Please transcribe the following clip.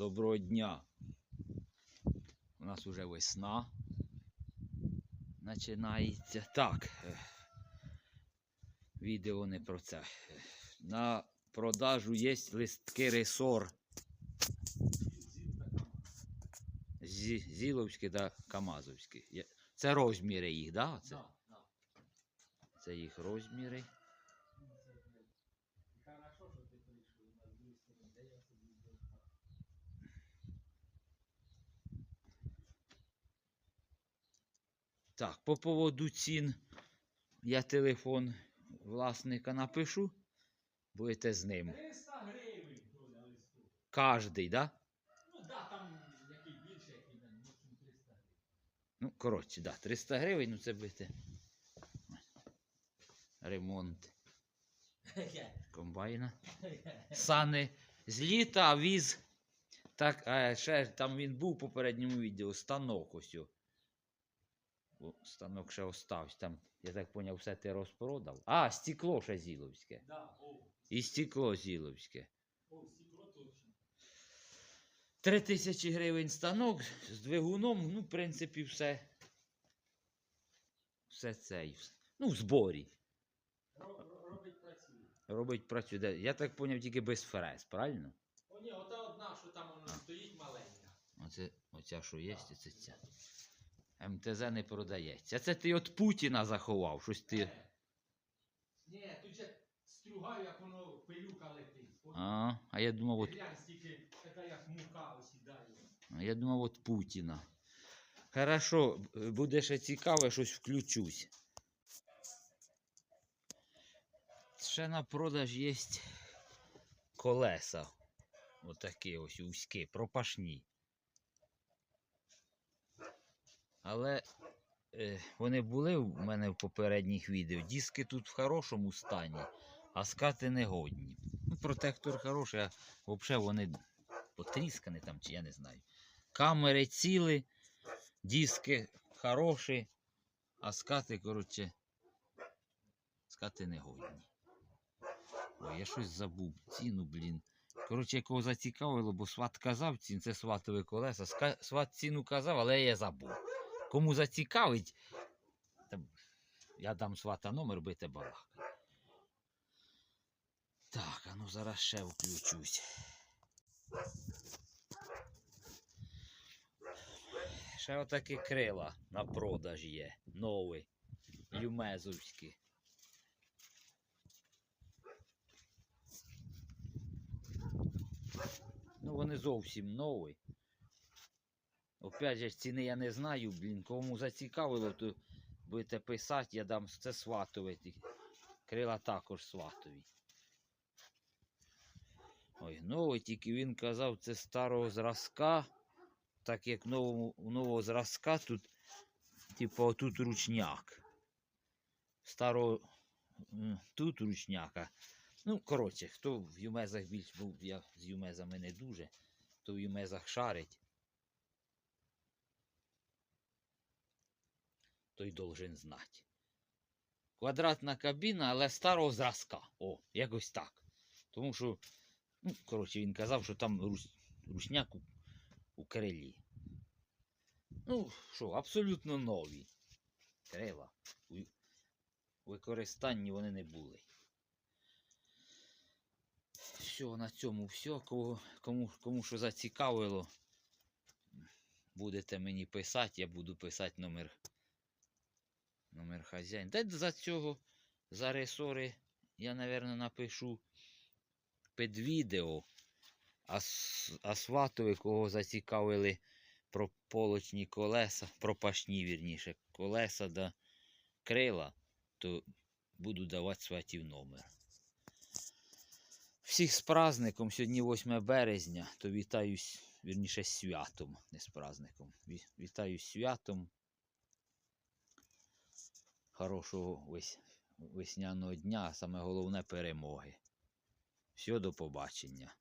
Доброго дня. У нас уже весна починається. Так. е, Відео не про це. На продажу є листки ресор. Зі- Зіловські та Камазовські. Це розміри їх, да? Це, це їх розміри. Так, по поводу цін я телефон власника напишу. Будете з ним. 300 гривень. Кожний, да? Ну да, там який більше, який на 300 гривень. Ну, коротше, да, 300 гривень, ну це будете. Ремонт комбайна. Сани з літа, віз. Так, а ще там він був у попередньому відео. Станок ось. Станок ще остався. Там, я так поняв, все ти розпродав. А, стекло ще зіловське. Да, о, І стекло зіловське. о, стекло точно. Три тисячі гривень станок з двигуном, ну, в принципі, все. Все це. Ну, в зборі. Ро- ро- Робить працює. Робить працює. Де- Я так поняв, тільки без фрез, правильно? О, ні, ота одна, що там воно стоїть маленька. Оце, оця, що є, це ця. МТЗ не продається. Це ти від Путіна заховав, щось ти. Е. Ні, тут же стругаю, як воно пилюка летить. От А, а я думав, от, Глянь, стільки, така як мука осідає. а я думав, от Путіна. Хорошо, буде ще цікаве, щось включусь. Ще на продаж є колеса. Отакі ось вузькі, пропашні. Але е, вони були в мене в попередніх відео. Диски тут в хорошому стані, а скати негодні. Ну, протектор хороший, а взагалі вони потріскані там, чи я не знаю. Камери цілі, диски хороші, а скати, коротше, скати негодні. Ой, я щось забув. Ціну, блін. Коротше, якого зацікавило, бо сват казав, цін, це сватові колеса. Сват ціну казав, але я забув. Кому зацікавить, та я дам свата номер, бите балакай. Так, а ну зараз ще включусь. Ще отакі крила на продаж є. Нові. Юмезовські. Ну, вони зовсім нові. Опять же, ціни я не знаю, блін. Кому зацікавило, то будете писати, я дам це сватове. Крила також сватові. Ой, новий, тільки він казав, це старого зразка. Так як нового, у нового зразка тут, типу, тут ручняк. Старого тут ручняка. Ну, коротше, хто в юмезах більш був, я з юмезами не дуже, хто в юмезах шарить, той должен знати. Квадратна кабіна, але старого зразка. О, якось так. Тому що, ну, коротше, він казав, що там руч, ручняк у, у крилі. Ну, що, абсолютно нові. Крила. У використанні вони не були. Все, на цьому все. Кому, кому що зацікавило, будете мені писати, я буду писати номер, номер хазяїн. Та за цього, за ресори, я, напевно, напишу під відео. А, сватові, кого зацікавили про полочні колеса, пропашні, вірніше, колеса да крила, то буду давати сватів номер. Всіх з праздником. Сьогодні 8 березня, то вітаюсь, вірніше, святом, не з праздником. Ві- Вітаю святом. Хорошого весняного дня, а саме головне перемоги. Все, до побачення.